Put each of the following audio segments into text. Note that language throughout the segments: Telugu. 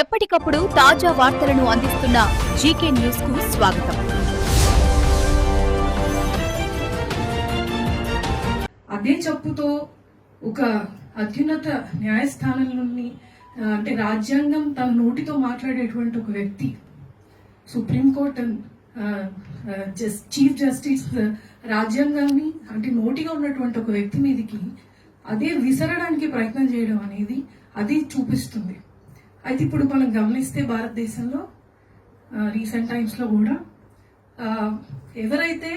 ఎప్పటికప్పుడు తాజా వార్తలను అందిస్తున్న జీకే న్యూస్కు స్వాగతం. అదే చెప్పుతో ఒక అత్యున్నత న్యాయస్థానంలోని నుండి అంటే రాజ్యాంగం తన నోటితో మాట్లాడేటువంటి ఒక వ్యక్తి సుప్రీంకోర్టు చీఫ్ జస్టిస్ రాజ్యాంగాన్ని అంటే నోటిగా ఉన్నటువంటి ఒక వ్యక్తి మీదకి అదే విసరడానికి ప్రయత్నం చేయడం అనేది అది చూపిస్తుంది. అయితే ఇప్పుడు మనం గమనిస్తే భారతదేశంలో రీసెంట్ టైమ్స్లో కూడా ఎవరైతే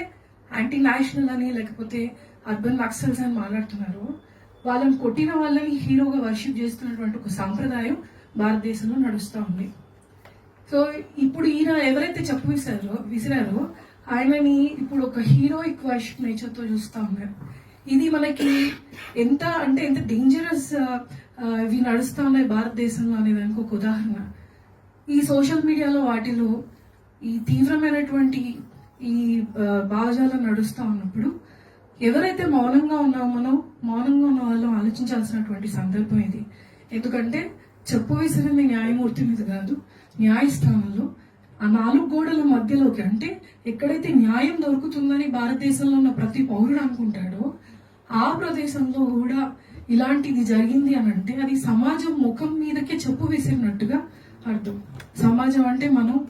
యాంటీ నేషనల్ అని లేకపోతే అర్బన్ నక్సల్స్ అని మాట్లాడుతున్నారో వాళ్ళని కొట్టిన వాళ్ళని హీరోగా వర్షిప్ చేస్తున్నటువంటి ఒక సాంప్రదాయం భారతదేశంలో నడుస్తూ ఉంది. సో ఇప్పుడు ఈయన ఎవరైతే చెప్పు విసిరారో విసిరారో ఆయనని ఇప్పుడు ఒక హీరోయిక్ వర్షిప్ నేచర్తో చూస్తూ ఉన్నారు. ఇది మనకి ఎంత అంటే ఎంత డేంజరస్ ఇవి నడుస్తూ ఉన్నాయి భారతదేశంలో అనే దానికి ఒక ఉదాహరణ. ఈ సోషల్ మీడియాలో వాటిలో ఈ తీవ్రమైనటువంటి ఈ భావజాలం నడుస్తూ ఉన్నప్పుడు ఎవరైతే మౌనంగా ఉన్నామో మౌనంగా ఉన్న వాళ్ళు ఆలోచించాల్సినటువంటి సందర్భం ఇది. ఎందుకంటే చెప్పు వేసినది న్యాయమూర్తి మీద కాదు న్యాయస్థానంలో ఆ నాలుగు గోడల మధ్యలోకి అంటే ఎక్కడైతే న్యాయం దొరుకుతుందని భారతదేశంలో ఉన్న ప్రతి పౌరుడు అనుకుంటాడో ఆ ప్రదేశంలో కూడా ఇలాంటిది జరిగింది అని అంటే అది సమాజం ముఖం మీదకే చెప్పు వేసినట్టుగా అర్థం. సమాజం అంటే మనం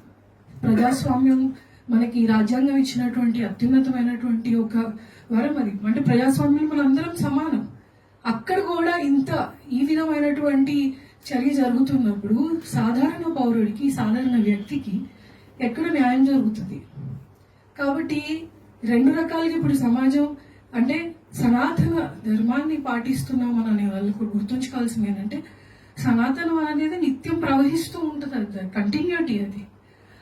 ప్రజాస్వామ్యం మనకి రాజ్యాంగం ఇచ్చినటువంటి అత్యున్నతమైనటువంటి ఒక వరం అది. అంటే ప్రజాస్వామ్యం మనందరం సమానం. అక్కడ కూడా ఇంత ఈ విధమైనటువంటి చర్య జరుగుతున్నప్పుడు సాధారణ పౌరుడికి సాధారణ వ్యక్తికి ఎక్కడ న్యాయం జరుగుతుంది? కాబట్టి రెండు రకాలుగా ఇప్పుడు సమాజం అంటే సనాతన ధర్మాన్ని పాటిస్తున్నామని అనే గుర్తుంచుకోవాల్సింది ఏంటంటే సనాతనం అనేది నిత్యం ప్రవహిస్తూ ఉంటుంది అది కంటిన్యూటీ అది.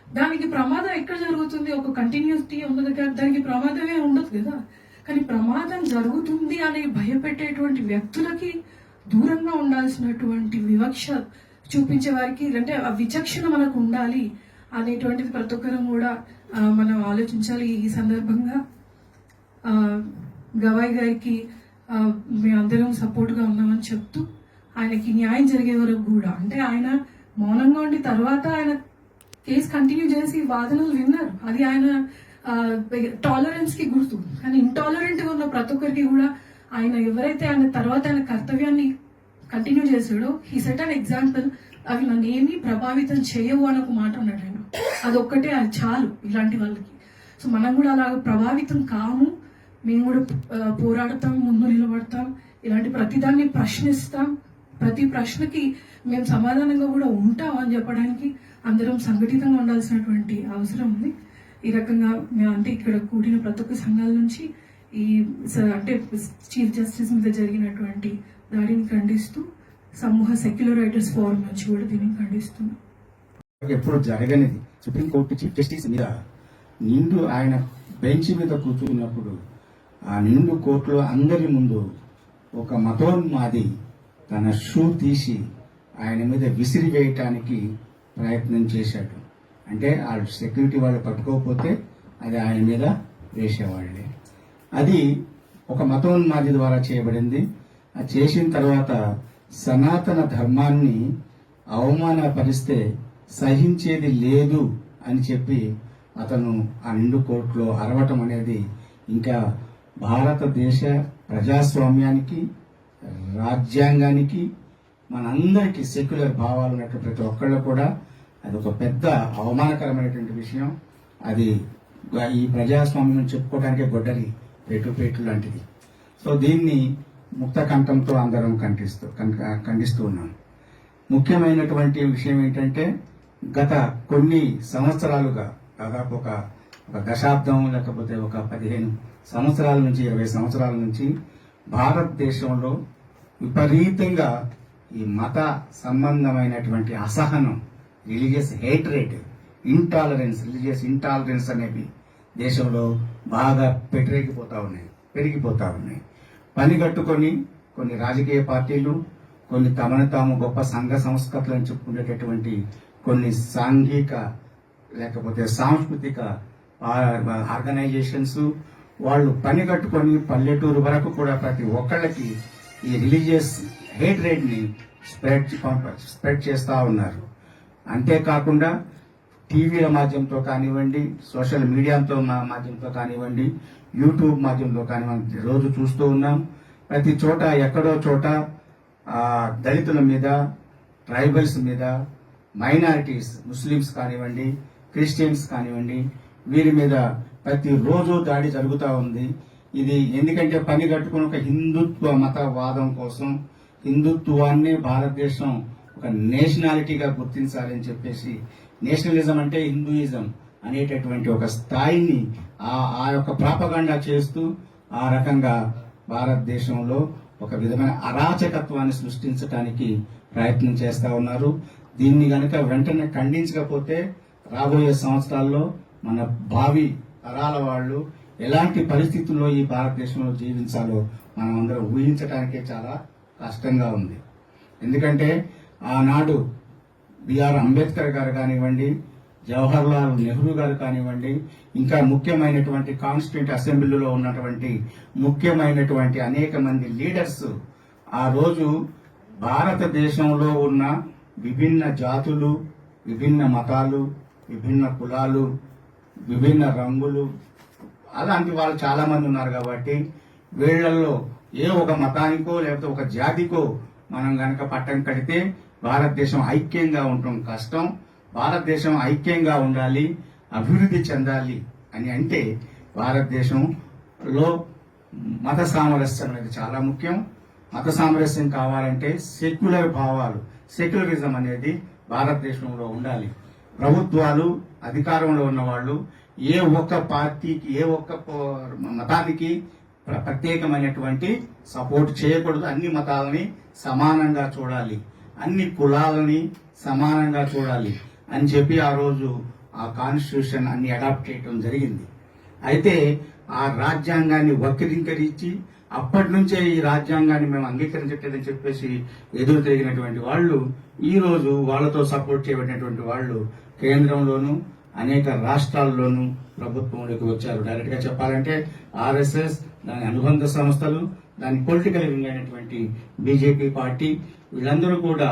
దానికి ప్రమాదం ఎక్కడ జరుగుతుంది? ఒక కంటిన్యూటీ ఉండదు కదా దానికి ప్రమాదమే ఉండదు కదా. కానీ ప్రమాదం జరుగుతుంది అని భయపెట్టేటువంటి వ్యక్తులకి దూరంగా ఉండాల్సినటువంటి వివక్ష చూపించే వారికి అంటే ఆ విచక్షణ మనకు ఉండాలి అనేటువంటిది ప్రతి ఒక్కరం కూడా మనం ఆలోచించాలి ఈ సందర్భంగా. గవాయి గారికి మేమందరం సపోర్ట్గా ఉన్నామని చెప్తూ ఆయనకి న్యాయం జరిగే వరకు కూడా. అంటే ఆయన మౌనంగా ఉండి తర్వాత ఆయన కేసు కంటిన్యూ చేసి వాదనలు విన్నారు. అది ఆయన టాలరెన్స్కి గుర్తు. కానీ ఇంటాలరెంట్గా ఉన్న ప్రతి ఒక్కరికి కూడా ఆయన ఎవరైతే ఆయన తర్వాత ఆయన కర్తవ్యాన్ని కంటిన్యూ చేశాడో హీ సెట్ అన్ ఎగ్జాంపుల్ అవి నన్ను ఏమీ ప్రభావితం చేయవు అని ఒక మాట అన్నాడు ఆయన. అదొక్కటే అది చాలు ఇలాంటి వాళ్ళకి. సో మనం కూడా అలా ప్రభావితం కాము. మేము కూడా పోరాడతాం ముందు నిలబడతాం ఇలాంటి ప్రతిదాన్ని ప్రశ్నిస్తాం. ప్రతి ప్రశ్నకి మేము సమాధానంగా కూడా ఉంటాం అని చెప్పడానికి అందరం సంఘటితంగా ఉండాల్సినటువంటి అవసరం ఉంది. ఈ రకంగా మేము అంటే ఇక్కడ కూడిన ప్రతి ఒక్క సంఘాల నుంచి ఈ స- అంటే చీఫ్ జస్టిస్ మీద జరిగినటువంటి దాడిని ఖండిస్తూ సమూహ సెక్యులర్ రైటర్స్ ఫోరం నుంచి కూడా దీన్ని ఖండిస్తున్నాం. ఎప్పుడు జరగనిది. సుప్రీంకోర్టు చీఫ్ జస్టిస్ మీద నిండు ఆయన బెంచ్ మీద కూర్చున్నప్పుడు ఆ నిండు కోర్టులో అందరి ముందు ఒక మతోన్మాది తన షూ తీసి ఆయన మీద విసిరి వేయటానికి ప్రయత్నం చేశాడు. అంటే ఆ సెక్యూరిటీ వాళ్ళు పట్టుకోకపోతే అది ఆయన మీద వేసేవాళ్ళే. అది ఒక మతోన్మాది ద్వారా చేయబడింది. అది చేసిన తర్వాత సనాతన ధర్మాన్ని అవమానపరిస్తే సహించేది లేదు అని చెప్పి అతను ఆ నిండు కోర్టులో అరవటం అనేది ఇంకా భారతదేశ ప్రజాస్వామ్యానికి రాజ్యాంగానికి మనందరికీ సెక్యులర్ భావాలు ఉన్నట్టు ప్రతి ఒక్కళ్ళు కూడా అది ఒక పెద్ద అవమానకరమైనటువంటి విషయం. అది ఈ ప్రజాస్వామ్యం చెప్పుకోవడానికి గొడ్డలి పేటు లాంటిది. సో దీన్ని ముక్త కంఠంతో అందరం ఖండిస్తూ కన్- ఖండిస్తూ ఉన్నాం. ముఖ్యమైనటువంటి విషయం ఏంటంటే గత కొన్ని సంవత్సరాలుగా దాదాపు ఒక ఒక దశాబ్దం లేకపోతే ఒక పదిహేను సంవత్సరాల నుంచి ఇరవై సంవత్సరాల నుంచి భారతదేశంలో విపరీతంగా ఈ మత సంబంధమైనటువంటి అసహనం religious hatred intolerance religious intolerance అనేవి దేశంలో బాగా పెట్టరేగిపోతా ఉన్నాయి పెరిగిపోతూ ఉన్నాయి. పని కట్టుకొని కొన్ని రాజకీయ పార్టీలు కొన్ని తమను తాము గొప్ప సంఘ సంస్కృతులను చెప్పుకునేటటువంటి కొన్ని సాంఘిక లేకపోతే సాంస్కృతిక ఆర్గనైజేషన్స్ వాళ్ళు పని కట్టుకొని పల్లెటూరు వరకు కూడా ప్రతి ఒక్కళ్ళకి ఈ రిలీజియస్ హేట్ స్ప్రెడ్ స్ప్రెడ్ చేస్తూ ఉన్నారు. అంతేకాకుండా టీవీల మాధ్యమంతో కానివ్వండి సోషల్ మీడియాతో మా- మాధ్యమంతో కానివ్వండి యూట్యూబ్ మాధ్యమంతో కానివ్వండి రోజు చూస్తూ ఉన్నాం. ప్రతి చోట ఎక్కడో చోట దళితుల మీద ట్రైబల్స్ మీద మైనారిటీస్ ముస్లిమ్స్ కానివ్వండి క్రిస్టియన్స్ కానివ్వండి వీరి మీద ప్రతిరోజు దాడి జరుగుతూ ఉంది. ఇది ఎందుకంటే పని కట్టుకుని ఒక హిందుత్వ మతవాదం కోసం హిందుత్వాన్ని భారతదేశం ఒక నేషనాలిటీగా గుర్తించాలని చెప్పేసి నేషనలిజం అంటే హిందూయిజం అనేటటువంటి ఒక స్థాయిని ఆ ఆ యొక్క ప్రాపగండా చేస్తూ ఆ రకంగా భారతదేశంలో ఒక విధమైన అరాచకత్వాన్ని సృష్టించడానికి ప్రయత్నం చేస్తూ ఉన్నారు. దీన్ని కనుక వెంటనే ఖండించకపోతే రాబోయే సంవత్సరాల్లో మన భావి తరాల వాళ్ళు ఎలాంటి పరిస్థితుల్లో ఈ భారతదేశంలో జీవించాలో మనం అందరం ఊహించడానికే చాలా కష్టంగా ఉంది. ఎందుకంటే ఆనాడు బిఆర్ అంబేద్కర్ గారు కానివ్వండి జవహర్ లాల్ నెహ్రూ గారు కానివ్వండి ఇంకా ముఖ్యమైనటువంటి కాన్స్టిట్యూంట్ అసెంబ్లీలో ఉన్నటువంటి ముఖ్యమైనటువంటి అనేక మంది లీడర్స్ ఆ రోజు భారతదేశంలో ఉన్న విభిన్న జాతులు విభిన్న మతాలు విభిన్న కులాలు విభిన్న రంగులు అలాంటి వాళ్ళు చాలా మంది ఉన్నారు కాబట్టి వీళ్ళల్లో ఏ ఒక మతానికో లేకపోతే ఒక జాతికో మనం కనుక పట్టం కడితే భారతదేశం ఐక్యంగా ఉండటం కష్టం. భారతదేశం ఐక్యంగా ఉండాలి అభివృద్ధి చెందాలి అని అంటే భారతదేశంలో మత సామరస్యం అనేది చాలా ముఖ్యం. మత సామరస్యం కావాలంటే సెక్యులర్ భావాలు సెక్యులరిజం అనేది భారతదేశంలో ఉండాలి. ప్రభుత్వాలు అధికారంలో ఉన్న వాళ్ళు ఏ ఒక్క పార్టీకి ఏ ఒక్క మతానికి ప్ర- ప్రత్యేకమైనటువంటి సపోర్ట్ చేయకూడదు. అన్ని మతాలని సమానంగా చూడాలి. అన్ని కులాలని సమానంగా చూడాలి అని చెప్పి ఆ రోజు ఆ కాన్స్టిట్యూషన్ అన్ని అడాప్ట్ చేయడం జరిగింది. అయితే ఆ రాజ్యాంగాన్ని వక్రీకరించి అప్పటి నుంచే ఈ రాజ్యాంగాన్ని మేము అంగీకరించట్లేదని చెప్పేసి ఎదురు తిరిగినటువంటి వాళ్ళు ఈ రోజు వాళ్ళతో సపోర్ట్ చేయబడినటువంటి వాళ్ళు కేంద్రంలోను అనేక రాష్ట్రాల్లోనూ ప్రభుత్వంలోకి వచ్చారు. డైరెక్ట్గా చెప్పాలంటే ఆర్ఎస్ఎస్ దాని అనుబంధ సంస్థలు దాని పొలిటికల్ వింగ్ అయినటువంటి బీజేపీ పార్టీ వీళ్ళందరూ కూడా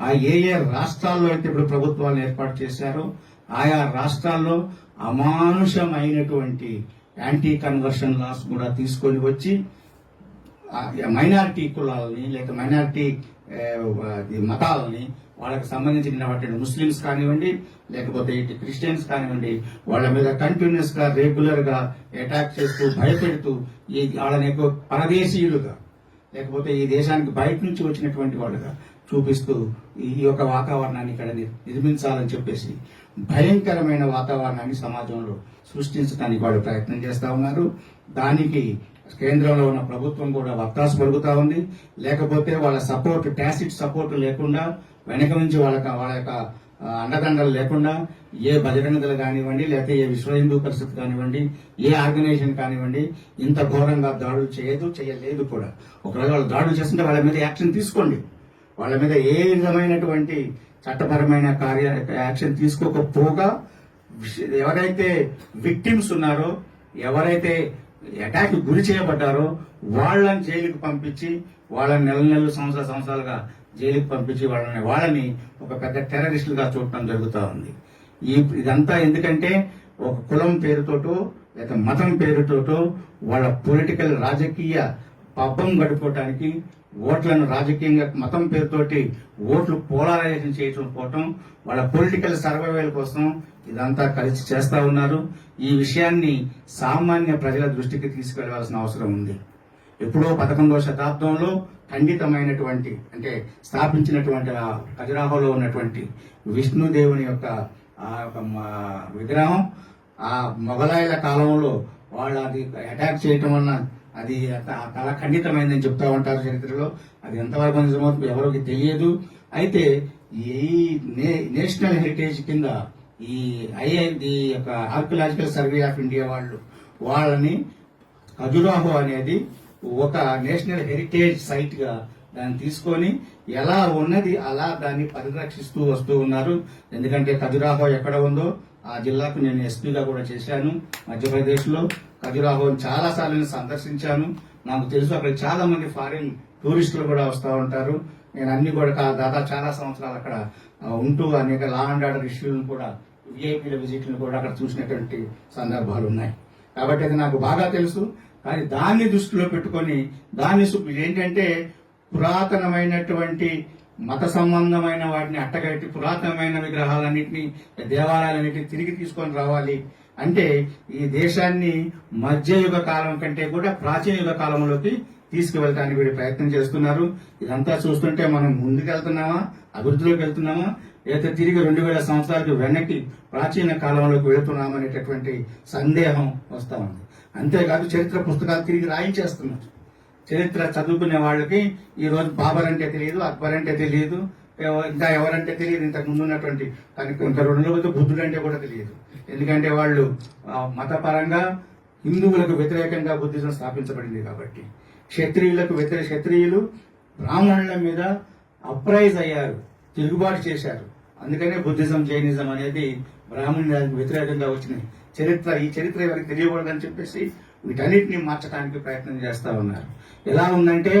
ఆ ఏ ఏ రాష్ట్రాల్లో అయితే ఇప్పుడు ప్రభుత్వాలను ఏర్పాటు చేశారో ఆయా రాష్ట్రాల్లో అమానుషమైనటువంటి యాంటీ కన్వర్షన్ లాస్ కూడా తీసుకొని వచ్చి మైనారిటీ కులాలని లేక మైనారిటీ మతాలని వాళ్ళకి సంబంధించినటువంటి ముస్లిమ్స్ కానివ్వండి లేకపోతే ఇటు క్రిస్టియన్స్ కానివ్వండి వాళ్ళ మీద కంటిన్యూస్గా రెగ్యులర్గా అటాక్ చేస్తూ భయపెడుతూ ఈ వాళ్ళని ఎక్కువ పరదేశీయులుగా లేకపోతే ఈ దేశానికి బయట నుంచి వచ్చినటువంటి వాళ్ళుగా చూపిస్తూ ఈ యొక్క వాతావరణాన్ని ఇక్కడ నిర్మించాలని చెప్పేసి భయంకరమైన వాతావరణాన్ని సమాజంలో సృష్టించడానికి వాళ్ళు ప్రయత్నం చేస్తూ ఉన్నారు. దానికి కేంద్రంలో ఉన్న ప్రభుత్వం కూడా వత్తాసు పలుకుతా ఉంది. లేకపోతే వాళ్ళ సపోర్ట్ టాసిట్ సపోర్ట్ లేకుండా వెనక నుంచి వాళ్ళ వాళ్ళ యొక్క అండదండలు లేకుండా ఏ బజరంగ దళ కానివ్వండి లేకపోతే ఏ విశ్వ హిందూ పరిషత్ కానివ్వండి ఏ ఆర్గనైజేషన్ కానివ్వండి ఇంత ఘోరంగా దాడులు చేయదు చేయలేదు కూడా. ఒకవేళ వాళ్ళు దాడులు చేస్తుంటే వాళ్ళ మీద యాక్షన్ తీసుకోండి. వాళ్ళ మీద ఏ విధమైనటువంటి చట్టపరమైన కార్య యాక్షన్ తీసుకోకపోగా ఎవరైతే విక్టిమ్స్ ఉన్నారో ఎవరైతే అటాక్ గురి చేయబడ్డారో వాళ్ళని జైలుకి పంపించి వాళ్ళని నెల నెలలు సంవత్సరాల సంవత్సరాలుగా జైలుకి పంపించి వాళ్ళని వాళ్ళని ఒక పెద్ద టెర్రరిస్టులుగా చూడటం జరుగుతూ ఉంది. ఈ ఇదంతా ఎందుకంటే ఒక కులం పేరుతోటో లేదా మతం పేరుతోటో వాళ్ళ పొలిటికల్ రాజకీయ పబ్బం గడుపుకోవటానికి ఓట్లను రాజకీయంగా మతం పేరుతోటి ఓట్లు పోలరైజేషన్ చేయటం పోవటం వాళ్ళ పొలిటికల్ సర్వైవల్ కోసం ఇదంతా కలిసి చేస్తూ ఉన్నారు. ఈ విషయాన్ని సామాన్య ప్రజల దృష్టికి తీసుకెళ్ళవలసిన అవసరం ఉంది. ఎప్పుడో పదకొండవ శతాబ్దంలో ఖండితమైనటువంటి అంటే స్థాపించినటువంటి ఆ ఖజురాహోలో ఉన్నటువంటి విష్ణుదేవుని యొక్క ఆ యొక్క విగ్రహం ఆ మొఘలాయుల కాలంలో వాళ్ళు అది అటాక్ చేయటం వలన అది కళ ఖండితమైందని చెప్తా ఉంటారు చరిత్రలో. అది ఎంతవరకు నిజమో ఎవరికి తెలియదు. అయితే ఈ నే- నేషనల్ హెరిటేజ్ కింద ఈ ఐఐ ఈ యొక్క ఆర్కియలాజికల్ సర్వే ఆఫ్ ఇండియా వాళ్ళు వాళ్ళని ఖజురాహో అనేది ఒక నేషనల్ హెరిటేజ్ సైట్గా దాన్ని తీసుకొని ఎలా ఉన్నది అలా దాన్ని పరిరక్షిస్తూ వస్తూ ఉన్నారు. ఎందుకంటే ఖజురాహో ఎక్కడ ఉందో ఆ జిల్లాకు నేను ఎస్పీగా కూడా చేశాను. మధ్యప్రదేశ్లో ఖజురాహోని చాలా సార్లు నేను సందర్శించాను. నాకు తెలుసు అక్కడ చాలా మంది ఫారిన్ టూరిస్టులు కూడా వస్తూ ఉంటారు. నేను అన్ని కూడా కా- దాదాపు చాలా సంవత్సరాలు అక్కడ ఉంటూ అనేక లా అండ్ ఆర్డర్ ఇష్యూలను కూడా విఐపీల విజిట్లను కూడా అక్కడ చూసినటువంటి సందర్భాలు ఉన్నాయి. కాబట్టి అది నాకు బాగా తెలుసు. కానీ దాన్ని దృష్టిలో పెట్టుకొని దాన్ని ఏంటంటే పురాతనమైనటువంటి మత సంబంధమైన వాటిని అట్టగట్టి పురాతనమైన విగ్రహాలన్నింటినీ దేవాలయాలన్నింటినీ తిరిగి తీసుకొని రావాలి అంటే ఈ దేశాన్ని మధ్యయుగ కాలం కంటే కూడా ప్రాచీన యుగ కాలంలోకి తీసుకువెళ్ళడానికి వీడు ప్రయత్నం చేస్తున్నారు. ఇదంతా చూస్తుంటే మనం ముందుకెళ్తున్నామా? అభివృద్ధిలోకి వెళ్తున్నామా? లేదా తిరిగి రెండు వేల సంవత్సరాలకు వెనక్కి ప్రాచీన కాలంలోకి వెళుతున్నామనేటటువంటి సందేహం వస్తా ఉంది. అంతేకాదు చరిత్ర పుస్తకాలు తిరిగి రాయించేస్తున్నారు. చరిత్ర చదువుకునే వాళ్ళకి ఈ రోజు బాబర్ అంటే తెలియదు అక్బర్ అంటే తెలియదు ఇంకా ఎవరంటే తెలియదు ఇంతకు ముందు ఉన్నటువంటి ఇంకా రెండు రోజులతో బుద్ధుడు అంటే కూడా తెలియదు. ఎందుకంటే వాళ్ళు మతపరంగా హిందువులకు వ్యతిరేకంగా బుద్ధిజం స్థాపించబడింది కాబట్టి. క్షత్రియులకు వ్యతిరేక క్షత్రియులు బ్రాహ్మణుల మీద అప్రైజ్ అయ్యారు తిరుగుబాటు చేశారు. అందుకనే బుద్ధిజం జైనిజం అనేది బ్రాహ్మణులకు వ్యతిరేకంగా వచ్చినాయి. చరిత్ర ఈ చరిత్ర ఎవరికి తెలియకూడదని చెప్పేసి వీటన్నిటిని మార్చడానికి ప్రయత్నం చేస్తూ ఉన్నారు. ఎలా ఉందంటే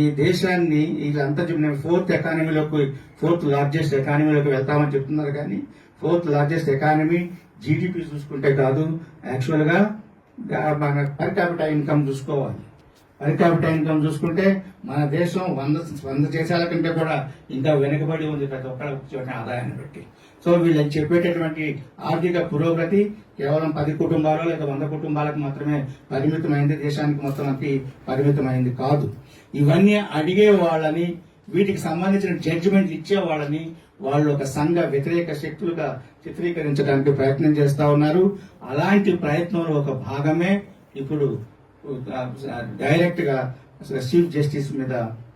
ఈ దేశాన్ని వీళ్ళంతా చెప్పిన ఫోర్త్ ఎకానమీలోకి ఫోర్త్ లార్జెస్ట్ ఎకానమీలోకి వెళ్తామని చెప్తున్నారు కానీ ఫోర్త్ లార్జెస్ట్ ఎకానమీ జీడిపి చూసుకుంటే కాదు యాక్చువల్గా మన పర్ క్యాపిటల్ ఇన్కమ్ చూసుకోవాలి. పర్ క్యాపిటల్ ఇన్కమ్ చూసుకుంటే మన దేశం వంద వంద దేశాల కంటే కూడా ఇంకా వెనుకబడి ఉంది ప్రతి ఒక్కళ్ళ చోట ఆదాయాన్ని బట్టి. సో వీళ్ళు చెప్పేటటువంటి ఆర్థిక పురోగతి కేవలం పది కుటుంబాలు లేదా వంద కుటుంబాలకు మాత్రమే పరిమితమైంది దేశానికి మొత్తానికి పరిమితమైంది కాదు. ఇవన్నీ అడిగే వాళ్ళని వీటికి సంబంధించిన జడ్జిమెంట్ ఇచ్చే వాళ్ళని వాళ్ళు ఒక సంఘ వ్యతిరేక శక్తులుగా చిత్రీకరించడానికి ప్రయత్నం చేస్తూ ఉన్నారు. అలాంటి ప్రయత్నంలో ఒక భాగమే ఇప్పుడు డైరెక్ట్గా చీఫ్ జస్టిస్ మీద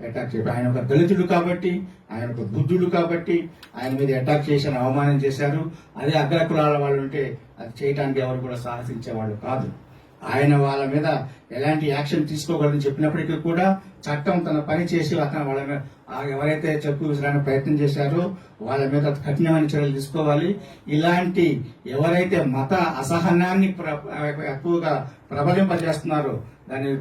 అటాక్ చేయడం ఆయన ఒక దళితుడు కాబట్టి ఆయన ఒక బుద్ధుడు కాబట్టి ఆయన మీద అటాక్ చేశారు అవమానం చేశారు. అదే అగ్రకులాల వాళ్ళు ఉంటే అది చేయడానికి ఎవరు కూడా సాహసించే వాళ్ళు కాదు. ఆయన వాళ్ళ మీద ఎలాంటి యాక్షన్ తీసుకోకూడదని చెప్పినప్పటికీ కూడా చట్టం తన పని చేసి అతను వాళ్ళ మీద ఎవరైతే చెప్పు విసరానికి ప్రయత్నం చేశారో వాళ్ళ మీద కఠినమైన చర్యలు తీసుకోవాలి. ఇలాంటి ఎవరైతే మత అసహనాన్ని ప్ర- ఎక్కువగా ప్రబలింపజేస్తున్నారో దాన్ని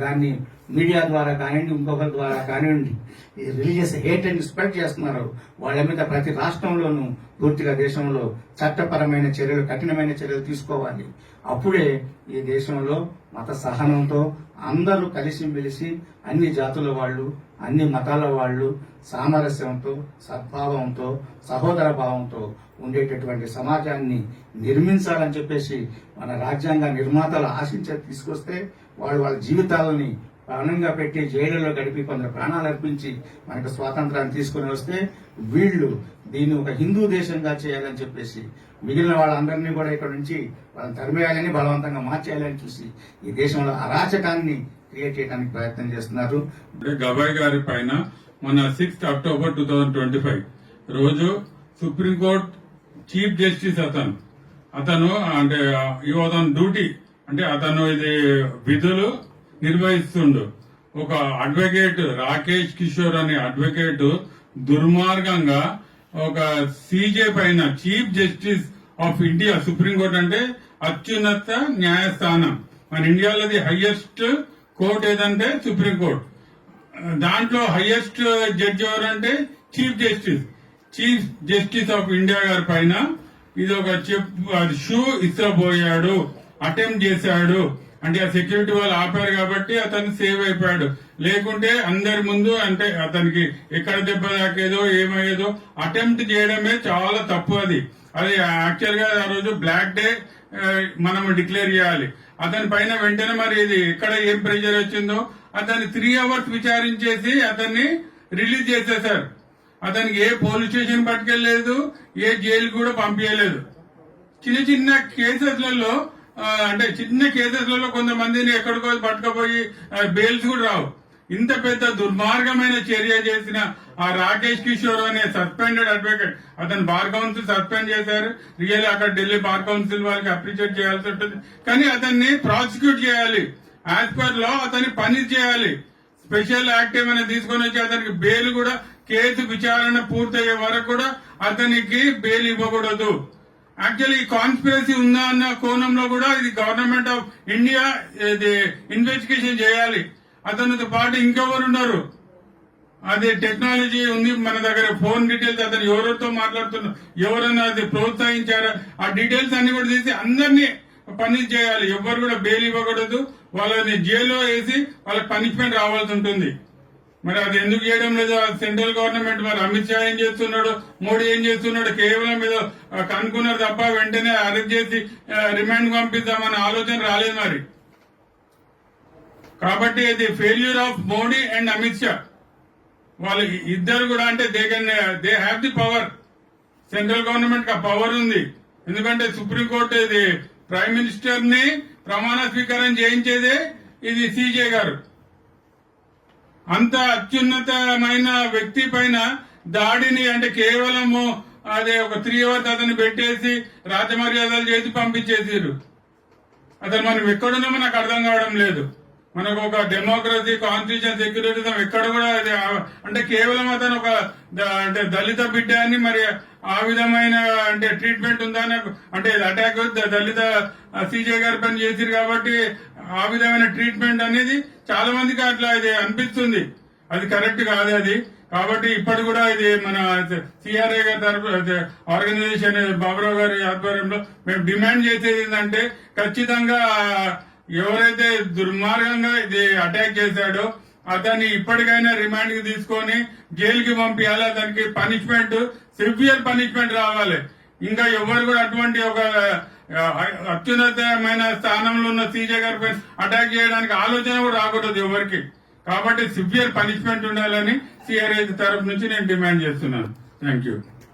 దాన్ని మీడియా ద్వారా కానివ్వండి ఇంకొకరి ద్వారా కానివ్వండి రిలీజియస్ హేట్ అని స్ప్రెడ్ చేస్తున్నారు. వాళ్ళ మీద ప్రతి రాష్ట్రంలోనూ పూర్తిగా దేశంలో చట్టపరమైన చర్యలు కఠినమైన చర్యలు తీసుకోవాలి. అప్పుడే ఈ దేశంలో మత సహనంతో అందరూ కలిసిమెలిసి అన్ని జాతుల వాళ్ళు అన్ని మతాల వాళ్ళు సామరస్యంతో సద్భావంతో సహోదర భావంతో ఉండేటటువంటి సమాజాన్ని నిర్మించాలని చెప్పేసి మన రాజ్యాంగ నిర్మాతలు ఆశించే తీసుకొస్తే వాళ్ళు వాళ్ళ జీవితాలని ప్రాణంగా పెట్టి జైలులో గడిపి కొందరు ప్రాణాలు అర్పించి మనకు స్వాతంత్రాన్ని తీసుకుని వస్తే వీళ్ళు దీన్ని ఒక హిందూ దేశంగా చేయాలని చెప్పేసి మిగిలిన వాళ్ళందరినీ కూడా ఇక్కడ నుంచి వాళ్ళని తరిమేయాలని బలవంతంగా మార్చేయాలని చూసి ఈ దేశంలో అరాచకాన్ని క్రియేట్ చేయడానికి ప్రయత్నం చేస్తున్నారు. గవాయ్ గారి పైన మన sixth October two thousand twenty five రోజు సుప్రీంకోర్టు చీఫ్ జస్టిస్ అతను అతను అంటే ఈ అతను డ్యూటీ అంటే అతను ఇది విధులు నిర్వహిస్తుండు. ఒక అడ్వకేట్ రాకేష్ కిషోర్ అనే అడ్వకేట్ దుర్మార్గంగా ఒక సీజే పైన chief justice of India supreme court అంటే అత్యున్నత న్యాయస్థానం. మన ఇండియాలోది హైయెస్ట్ కోర్ట్ ఏదంటే సుప్రీంకోర్టు. దాంట్లో హైయెస్ట్ జడ్జి ఎవరంటే chief justice. Chief justice of India గారి పైన ఇది ఒక చెప్ షూ ఇస్తబోయాడు అటెంప్ట్ చేశాడు. అంటే ఆ సెక్యూరిటీ వాళ్ళు ఆపారు కాబట్టి అతను సేవ్ అయిపోయాడు. లేకుంటే అందరి ముందు అంటే అతనికి ఎక్కడ దెబ్బ తాకేదో ఏమయ్యేదో అటెంప్ట్ చేయడమే చాలా తప్పు అది. అది యాక్చువల్గా ఆ రోజు బ్లాక్ డే మనం డిక్లేర్ చేయాలి. అతని పైన వెంటనే మరి ఇది ఎక్కడ ఏం ప్రెషర్ వచ్చిందో అతన్ని త్రీ అవర్స్ విచారించేసి అతన్ని రిలీజ్ చేసేశారు. అతనికి ఏ పోలీస్ స్టేషన్ పట్టుకెళ్ళలేదు ఏ జైలు కూడా పంపించలేదు చిన్న చిన్న కేసెస్లలో అంటే చిన్న కేసెస్లలో కొంతమందిని ఎక్కడికో పట్టుకపోయి బెయిల్స్ కూడా రావు. ఇంత పెద్ద దుర్మార్గమైన చర్య చేసిన ఆ రాకేష్ కిషోర్ అనే సస్పెండెడ్ అడ్వకేట్ అతను బార్ కౌన్సిల్ సస్పెండ్ చేశారు. రియల్ అక్కడ ఢిల్లీ బార్ కౌన్సిల్ వాళ్ళకి అప్రిషియేట్ చేయాల్సి ఉంటుంది. కానీ అతన్ని ప్రాసిక్యూట్ చేయాలి. యాజ్ పర్ లా అతన్ని పని చేయాలి. స్పెషల్ యాక్ట్ ఏమైనా తీసుకొని వచ్చి అతనికి బెయిల్ కూడా కేసు విచారణ పూర్తయ్యే వరకు కూడా అతనికి బెయిల్ ఇవ్వకూడదు. యాక్చువల్లీ కాన్స్పిరసీ ఉందా అన్న కోణంలో కూడా ఇది గవర్నమెంట్ ఆఫ్ ఇండియా ఇది ఇన్వెస్టిగేషన్ చేయాలి. అతనితో పాటు ఇంకెవరు ఉన్నారు? అది టెక్నాలజీ ఉంది మన దగ్గర ఫోన్ డీటెయిల్స్ అతను ఎవరితో మాట్లాడుతున్నారు ఎవరన్నా అది ప్రోత్సహించారా? ఆ డీటెయిల్స్ అన్ని కూడా తీసి అందరినీ పని చేయాలి. ఎవరు కూడా బెయిల్ ఇవ్వకూడదు. వాళ్ళని జైల్లో వేసి వాళ్ళకి పనిష్మెంట్ రావాల్సి ఉంటుంది. మరి అది ఎందుకు చేయడం లేదు? సెంట్రల్ గవర్నమెంట్ మరి అమిత్ షా ఏం చేస్తున్నాడు? మోడీ ఏం చేస్తున్నాడు? కేవలం ఏదో కనుక్కున్నారు తప్ప వెంటనే అరెస్ట్ చేసి రిమాండ్ పంపిద్దామన్న ఆలోచన రాలేదు మరి. కాబట్టి ఇది failure of Modi and Amit Shah. వాళ్ళు ఇద్దరు కూడా అంటే they can they have the power. Central గవర్నమెంట్కి పవర్ ఉంది. ఎందుకంటే సుప్రీంకోర్టు ఇది ప్రైమ్ మినిస్టర్ని ప్రమాణ స్వీకారం చేయించేదే ఇది సీజే గారు. అంత అత్యున్నతమైన వ్యక్తి పైన దాడిని అంటే కేవలము అదే ఒక త్రీ అవర్స్ అతన్ని పెట్టేసి రాజమర్యాదలు చేసి పంపించేసారు అతను మనం ఎక్కడున్నామో నాకు అర్థం కావడం లేదు. మనకు ఒక డెమోక్రసీ కాన్స్టిట్యూషన్ సెక్యులరిజం ఎక్కడ కూడా అంటే కేవలం అతను ఒక అంటే దళిత బిడ్డ అని మరి ఆ విధమైన అంటే ట్రీట్మెంట్ ఉందా అంటే అటాక్ దళిత సీజే గారి పని చేసిరు కాబట్టి ఆ విధమైన ట్రీట్మెంట్ అనేది చాలా మందికి అట్లా ఇది అనిపిస్తుంది. అది కరెక్ట్ కాదు అది. కాబట్టి ఇప్పటి కూడా ఇది మన సిఆర్ఏ గారి తరఫు ఆర్గనైజేషన్ బాబురావు గారి ఆధ్వర్యంలో మేము డిమాండ్ చేసేది ఏంటంటే ఖచ్చితంగా ఎవరైతే దుర్మార్గంగా ఇది అటాక్ చేశాడో అతన్ని ఇప్పటికైనా రిమాండ్కి తీసుకొని జైలుకి పంపించాలి. అతనికి పనిష్మెంట్ సివియర్ పనిష్మెంట్ రావాలి. ఇంకా ఎవరు కూడా అటువంటి ఒక అత్యున్నతమైన స్థానంలో ఉన్న సీజే గారి అటాక్ చేయడానికి ఆలోచన కూడా రాకూడదు ఎవరికి. కాబట్టి సివియర్ పనిష్మెంట్ ఉండాలని సిఆర్ఐ తరఫు నుంచి నేను డిమాండ్ చేస్తున్నాను. Thank you